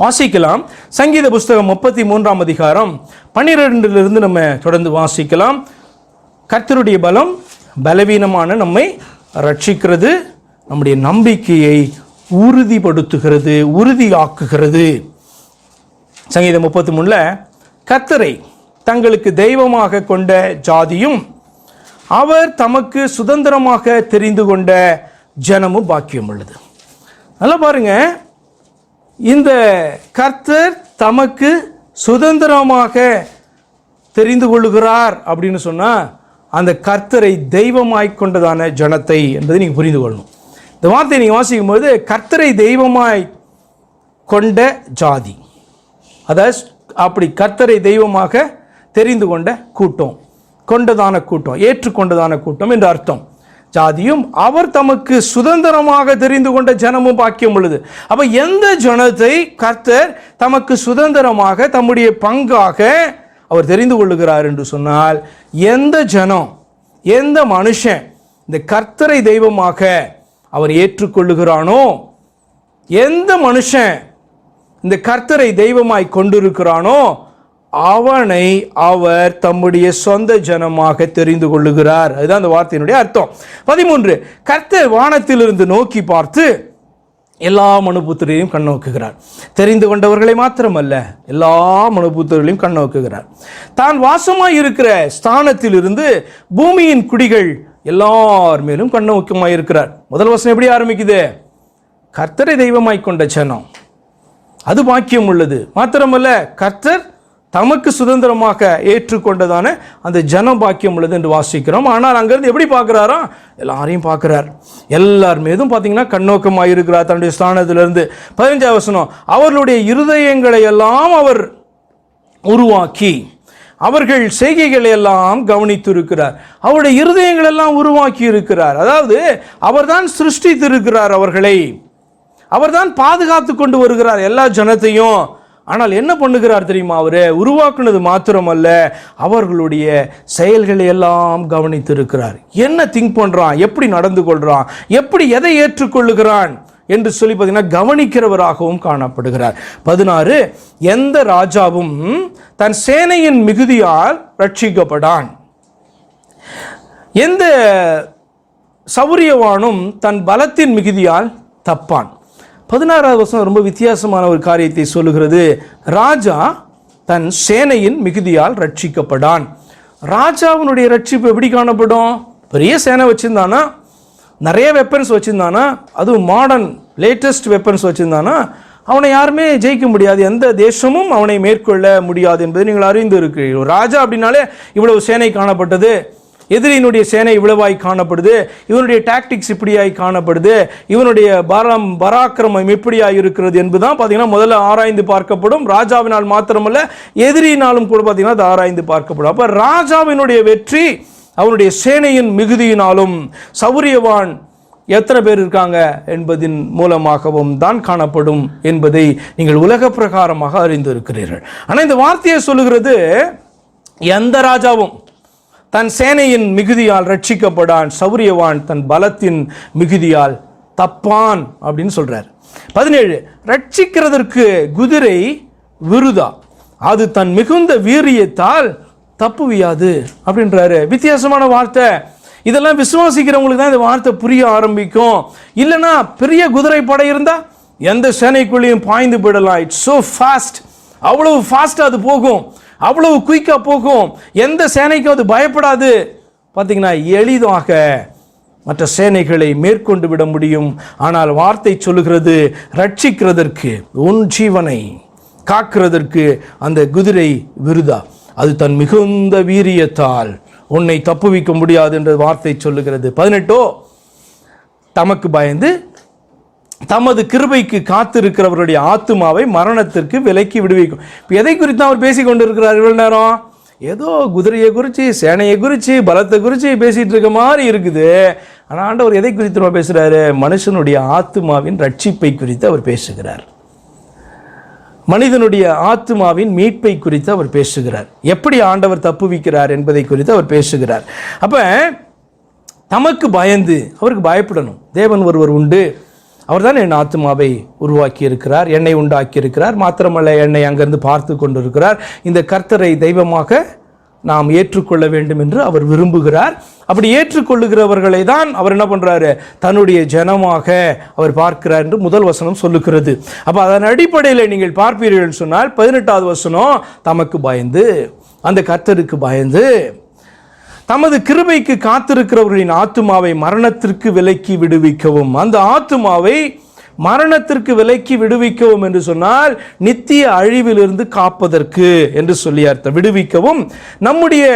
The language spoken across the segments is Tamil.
வாசிக்கலாம். சங்கீத புஸ்தகம் முப்பத்தி மூன்றாம் அதிகாரம். பன்னிரெண்டிலிருந்து நம்ம தொடர்ந்து வாசிக்கலாம். கர்த்தருடைய பலம் பலவீனமான நம்மை ரட்சிக்கிறது. நம்முடைய நம்பிக்கையை உறுதிப்படுத்துகிறது உறுதியாக்குகிறது. சங்கீதம் முப்பத்தி மூணில் கர்த்தரை தங்களுக்கு தெய்வமாக கொண்ட ஜாதியும் அவர் தமக்கு சுதந்திரமாக தெரிந்து கொண்ட ஜனமும் பாக்கியம் உள்ளது. நல்லா பாருங்க. இந்த கர்த்தர் தமக்கு சுதந்திரமாக தெரிந்து கொள்ளுகிறார் அப்படின்னு சொன்னால் அந்த கர்த்தரை தெய்வமாய் கொண்டதான ஜனத்தை என்பதை நீங்கள் புரிந்து கொள்ளணும். இந்த வார்த்தையை நீங்கள் வாசிக்கும் போது கர்த்தரை தெய்வமாய் கொண்ட ஜாதி. அதாவது அப்படி கர்த்தரை தெய்வமாக தெரிந்து கொண்ட கூட்டம். கொண்டதான கூட்டம் ஏற்றுக்கொண்டதான கூட்டம் என்று அர்த்தம். ஜாதியும் அவர் தமக்கு சுதந்திரமாக தெரிந்து கொண்ட ஜனமும் பாக்கியம் உள்ளது. அப்போ எந்த ஜனத்தை கர்த்தர் தமக்கு சுதந்திரமாக தம்முடைய பங்காக அவர் தெரிந்து கொள்ளுகிறார் என்று சொன்னால் எந்த ஜனம் எந்த மனுஷன் இந்த கர்த்தரை தெய்வமாக அவர் ஏற்றுக்கொள்ளுகிறானோ எந்த மனுஷன் இந்த கர்த்தரை தெய்வமாய் கொண்டிருக்கிறானோ அவனை அவர் தம்முடைய சொந்த ஜனமாக தெரிந்து கொள்ளுகிறார். அதுதான் அந்த வார்த்தையினுடைய அர்த்தம். பதிமூன்று கர்த்தர் வானத்திலிருந்து நோக்கி பார்த்து எல்லா மனுபுத்திரையும் கண்ணோக்குகிறார். தெரிந்து கொண்டவர்களை மாத்திரமல்ல எல்லா மனுபுத்திரையும் கண்ணோக்குகிறார். தான் வாசமாய் இருக்கிற ஸ்தானத்திலிருந்து பூமியின் குடிகள் எல்லார் மேலும் கண்ணோக்கமாய் இருக்கிறார் முதல் வசனம் எப்படி ஆரம்பிக்குது? கர்த்தரை தெய்வமாய் கொண்ட ஜனம். அது பாக்கியம் உள்ளது. மாத்திரமல்ல கர்த்தர் தமக்கு சுதந்திரமாக ஏற்றுக்கொண்டதான அந்த ஜன பாக்கியம் உள்ளது என்று வாசிக்கிறோம். ஆனால் அங்கேருந்து எப்படி பார்க்குறாரா? எல்லாரையும் பார்க்குறார். எல்லார் மீதும் பார்த்தீங்கன்னா கண்ணோக்கமாக இருக்கிறார். தன்னுடைய ஸ்தானத்திலிருந்து பதினஞ்சாவது வசனம் அவர்களுடைய இருதயங்களை எல்லாம் அவர் உருவாக்கி அவர்கள் செய்கைகளை எல்லாம் கவனித்திருக்கிறார். அவருடைய இருதயங்கள் எல்லாம் உருவாக்கி இருக்கிறார். அதாவது அவர்தான் சிருஷ்டித்திருக்கிறார் அவர்களை. அவர்தான் பாதுகாத்து கொண்டு வருகிறார் எல்லா ஜனத்தையும். ஆனால் என்ன பண்ணுகிறார் தெரியுமா அவர்? உருவாக்குனது மாத்திரமல்ல அவர்களுடைய செயல்களை எல்லாம் கவனித்திருக்கிறார். என்ன திங்க் பண்ணுறான் எப்படி நடந்து கொள்கிறான் எப்படி எதை ஏற்றுக்கொள்ளுகிறான்? என்று சொல்லி பார்த்தீங்கன்னா கவனிக்கிறவராகவும் காணப்படுகிறார். பதினாறு எந்த ராஜாவும் தன் சேனையின் மிகுதியால் ரட்சிக்கப்படான் எந்த சௌரியவானும் தன் பலத்தின் மிகுதியால் தப்பான். பதினாறாவது வருஷம் ரொம்ப வித்தியாசமான ஒரு காரியத்தை சொல்லுகிறது. ராஜா தன் சேனையின் மிகுதியால் ரட்சிக்கப்படான். ராஜாவினுடைய ரட்சிப்பு எப்படி காணப்படும்? பெரிய சேனை வச்சுருந்தானா? நிறைய வெப்பன்ஸ் வச்சுருந்தானா? அதுவும் மாடர்ன் லேட்டஸ்ட் வெப்பன்ஸ் வச்சுருந்தானா? அவனை யாருமே ஜெயிக்க முடியாது. எந்த தேசமும் அவனை மேற்கொள்ள முடியாது என்பதை நீங்கள் அறிந்து இருக்கிறீர்கள் ராஜா அப்படின்னாலே இவ்வளவு சேனை காணப்பட்டது. எதிரியினுடைய சேனை இவ்வளவாய் காணப்படுது இவனுடைய டாக்டிக்ஸ் இப்படியாய் காணப்படுது இவனுடைய பரம் பராக்கிரமம் எப்படியாய் இருக்கிறது என்பதுதான் பார்த்தீங்கன்னா முதல்ல ஆராய்ந்து பார்க்கப்படும். ராஜாவினால் மாத்திரமல்ல எதிரியினாலும் கூட பார்த்தீங்கன்னா அது ஆராய்ந்து பார்க்கப்படும். அப்போ ராஜாவினுடைய வெற்றி அவனுடைய சேனையின் மிகுதியினாலும் சௌரியவான் எத்தனை பேர் இருக்காங்க என்பதின் மூலமாகவும் தான் காணப்படும் என்பதை நீங்கள் உலக பிரகாரமாக அறிந்து இருக்கிறீர்கள் ஆனால் இந்த வார்த்தையை சொல்லுகிறது எந்த ராஜாவும் தன் சேனையின் மிகுதியால் ரட்சிக்கப்படான் சௌரியவான் தன் பலத்தின் மிகுதியால் தப்பான் அப்படின்னு சொல்கிறார் பதினேழு ரட்சிக்கிறதற்கு குதிரை விருதா? அது தன் மிகுந்த வீரியத்தால் தப்புவியாது அப்படின்றாரு. வித்தியாசமான வார்த்தை. இதெல்லாம் விசுவாசிக்கிறவங்களுக்கு தான் இந்த வார்த்தை புரிய ஆரம்பிக்கும். இல்லைன்னா பெரிய குதிரை படை இருந்தால் எந்த சேனைக்குள்ளேயும் பாய்ந்து போயிடலாம். இட்ஸ் ஸோ ஃபாஸ்ட் அவ்வளவு ஃபாஸ்ட்டாக அது போகும். அவ்வளவு குயிக்காக போகும். எந்த சேனைக்கும் அது பயப்படாது. பார்த்தீங்கன்னா எளிதாக மற்ற சேனைகளை மேற்கொண்டு விட முடியும். ஆனால் வார்த்தை சொல்லுகிறது ரட்சிக்கிறதற்கு உன் ஜீவனை காக்கிறதற்கு அந்த குதிரை விருதா? அது தன் மிகுந்த வீரியத்தால் உன்னை தப்புவிக்க முடியாது என்ற வார்த்தை சொல்லுகிறது. பதினெட்டோ? தமக்கு பயந்து தமது கிருபைக்கு காத்திருக்கிறவருடைய ஆத்துமாவை மரணத்திற்கு விலக்கி விடுவிக்கும். இப்போ எதை குறித்து அவர் பேசி கொண்டிருக்கிறார் இவ்வளோ நேரம்? ஏதோ குதிரையை குறித்து சேனையை குறித்து பலத்தை குறித்து பேசிகிட்டு இருக்க மாதிரி இருக்குது. ஆனால் ஆண்டவர் எதை குறித்து நம்ம பேசுகிறாரு மனுஷனுடைய ஆத்துமாவின் ரட்சிப்பை குறித்து அவர் பேசுகிறார். மனிதனுடைய ஆத்துமாவின் மீட்பை குறித்து அவர் பேசுகிறார். எப்படி ஆண்டவர் தப்புவிக்கிறார் என்பதை குறித்து அவர் பேசுகிறார். அப்போ தமக்கு பயந்து அவருக்கு பயப்படணும். தேவன் ஒருவர் உண்டு. அவர் தான் என் ஆத்மாவை உருவாக்கி இருக்கிறார் என்னை உண்டாக்கி இருக்கிறார் மாத்திரமல்ல என்னை அங்கிருந்து பார்த்து கொண்டிருக்கிறார். இந்த கர்த்தரை தெய்வமாக நாம் ஏற்றுக்கொள்ள வேண்டும் என்று அவர் விரும்புகிறார். அப்படி ஏற்றுக்கொள்ளுகிறவர்களை தான் அவர் என்ன பண்ணுறாரு தன்னுடைய ஜனமாக அவர் பார்க்கிறார் என்று முதல் வசனம் சொல்லுகிறது. அப்போ அதன் அடிப்படையில் நீங்கள் பார்ப்பீர்கள் சொன்னால் பதினெட்டாவது வசனம் தமக்கு பயந்து அந்த கர்த்தருக்கு பயந்து தமது கிருபைக்கு காத்திருக்கிறவர்களின் ஆத்துமாவை மரணத்திற்கு விலக்கி விடுவிக்கவும். அந்த ஆத்துமாவை மரணத்திற்கு விலக்கி விடுவிக்கவும் என்று சொன்னால் நித்திய அழிவிலிருந்து காப்பதற்கு என்று சொல்லி அர்த்தம். விடுவிக்கவும். நம்முடைய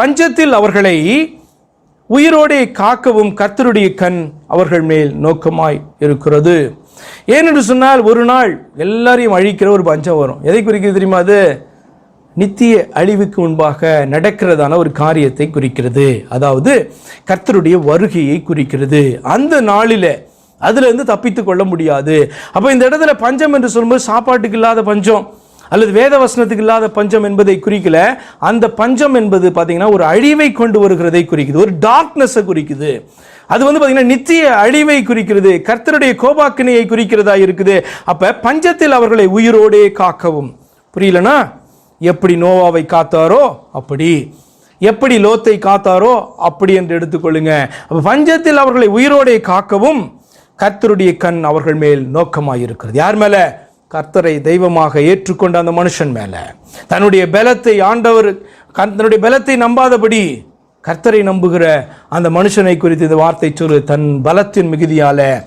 பஞ்சத்தில் அவர்களை உயிரோடே காக்கவும் கர்த்தருடைய கண் அவர்கள் மேல் நோக்கமாய் இருக்கிறது. ஏனென்று சொன்னால் ஒரு நாள் எல்லாரையும் அழிக்கிற ஒரு பஞ்சம் வரும். எதை குறிக்கிறது தெரியுமா அது? நித்திய அழிவுக்கு முன்பாக நடக்கிறதான ஒரு காரியத்தை குறிக்கிறது. அதாவது கர்த்தருடைய வருகையை குறிக்கிறது. அந்த நாளில் அதுலேருந்து தப்பித்து கொள்ள முடியாது. அப்போ இந்த இடத்துல பஞ்சம் என்று சொல்லும்போது சாப்பாட்டுக்கு இல்லாத பஞ்சம் அல்லது வேத வசனத்துக்கு இல்லாத பஞ்சம் என்பதை குறிக்கல. அந்த பஞ்சம் என்பது பார்த்தீங்கன்னா ஒரு அழிவை கொண்டு வருகிறதை குறிக்குது. ஒரு டார்க்னஸை குறிக்குது. அது வந்து பார்த்தீங்கன்னா நித்திய அழிவை குறிக்கிறது. கர்த்தருடைய கோபாக்கினையை குறிக்கிறதா இருக்குது. அப்போ பஞ்சத்தில் அவர்களை உயிரோடே காக்கவும். புரியலனா? எப்படி நோவாவை காத்தாரோ அப்படி. எப்படி லோத்தை காத்தாரோ அப்படி என்று எடுத்துக்கொள்ளுங்க. பஞ்சத்தில் அவர்களை உயிரோடே காக்கவும் கர்த்தருடைய கண் அவர்கள் மேல் நோக்கமாயிருக்கிறது. யார் மேல? கர்த்தரை தெய்வமாக ஏற்றுக்கொண்ட அந்த மனுஷன் மேல. தன்னுடைய பலத்தை ஆண்டவர் தன்னுடைய பலத்தை நம்பாதபடி கர்த்தரை நம்புகிற அந்த மனுஷனை குறித்து இந்த வார்த்தை சொல்லு. தன் பலத்தின் மிகுதியால்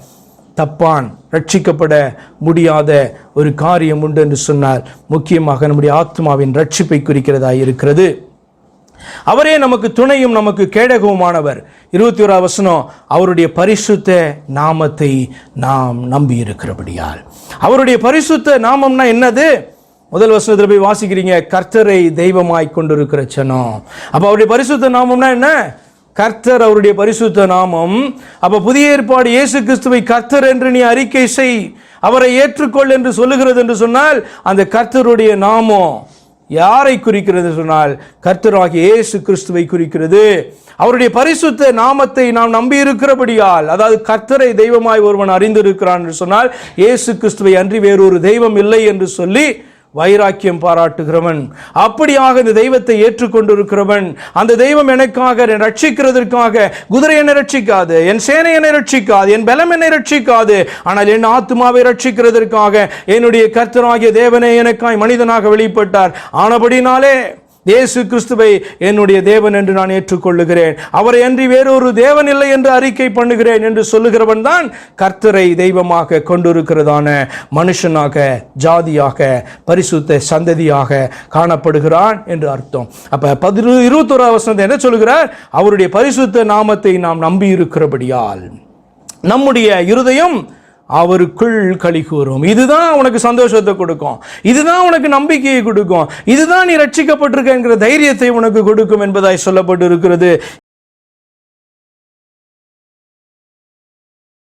தப்பான் ரட்சிக்கப்பட முடியாத ஒரு காரியம் உண்டு என்று சொன்னால் முக்கியமாக நம்முடைய ஆத்மாவின் ரட்சிப்பை குறிக்கிறதாக இருக்கிறது. அவரே நமக்கு துணையும் நமக்கு கேடகவுமானவர். இருபத்தி ஓரா வசனம் அவருடைய பரிசுத்த நாமத்தை நாம் நம்பி இருக்கிறபடியால் அவருடைய பரிசுத்த நாமம்னா என்னது? முதல் வசனத்தில் போய் வாசிக்கிறீங்க கர்த்தரை தெய்வமாய் கொண்டிருக்கிற சனம் அப்போ அவருடைய பரிசுத்த நாமம்னா என்ன? கர்த்தர் அவருடைய பரிசுத்த நாமம். அப்போ புதிய ஏற்பாடு இயேசு கிறிஸ்துவை கர்த்தர் என்று நீ அறிக்கை செய். அவரை ஏற்றுக்கொள் என்று சொல்லுகிறது என்று சொன்னால் அந்த கர்த்தருடைய நாமம் யாரை குறிக்கிறது சொன்னால் கர்த்தராகிய இயேசு கிறிஸ்துவை குறிக்கிறது. அவருடைய பரிசுத்த நாமத்தை நாம் நம்பி இருக்கிறபடியால் அதாவது கர்த்தரை தெய்வமாய் ஒருவன் அறிந்திருக்கிறான் என்று சொன்னால் இயேசு கிறிஸ்துவை அன்றி வேறொரு தெய்வம் இல்லை என்று சொல்லி வைராக்கியம் பாராட்டுகிறவன். அப்படியாக இந்த தெய்வத்தை ஏற்றுக்கொண்டிருக்கிறவன். அந்த தெய்வம் எனக்காக என்னை ரட்சிக்கிறதற்காக குதிரை என்னை ரட்சிக்காது என் சேனை என்னை ரட்சிக்காது என் பலம் என்னை ரட்சிக்காது. ஆனால் என் ஆத்மாவை ரட்சிக்கிறதற்காக என்னுடைய கர்த்தராகிய தேவனே எனக்காய் மனிதனாக வெளிப்பட்டார். ஆனபடினாலே இயேசு கிறிஸ்துவை என்னுடைய தேவன் என்று நான் ஏற்றுக்கொள்ளுகிறேன். அவரை அன்றி வேறொரு தேவன் இல்லை என்று அறிக்கை பண்ணுகிறேன் என்று சொல்லுகிறவன் தான் கர்த்தரை தெய்வமாக கொண்டிருக்கிறதான மனுஷனாக ஜாதியாக பரிசுத்த சந்ததியாக காணப்படுகிறான் என்று அர்த்தம். அப்ப பதிரு இருபத்தொரு வசனத்தை என்ன சொல்லுகிறார்? அவருடைய பரிசுத்த நாமத்தை நாம் நம்பி இருக்கிறபடியால் நம்முடைய இருதயம் அவருக்குள் களி கூறும். இதுதான் உனக்கு சந்தோஷத்தை கொடுக்கும். இதுதான் உனக்கு நம்பிக்கையை கொடுக்கும். இதுதான் நீ ரட்சிக்கப்பட்டிருக்கங்கிற தைரியத்தை உனக்கு கொடுக்கும் என்பதாய் சொல்லப்பட்டு இருக்கிறது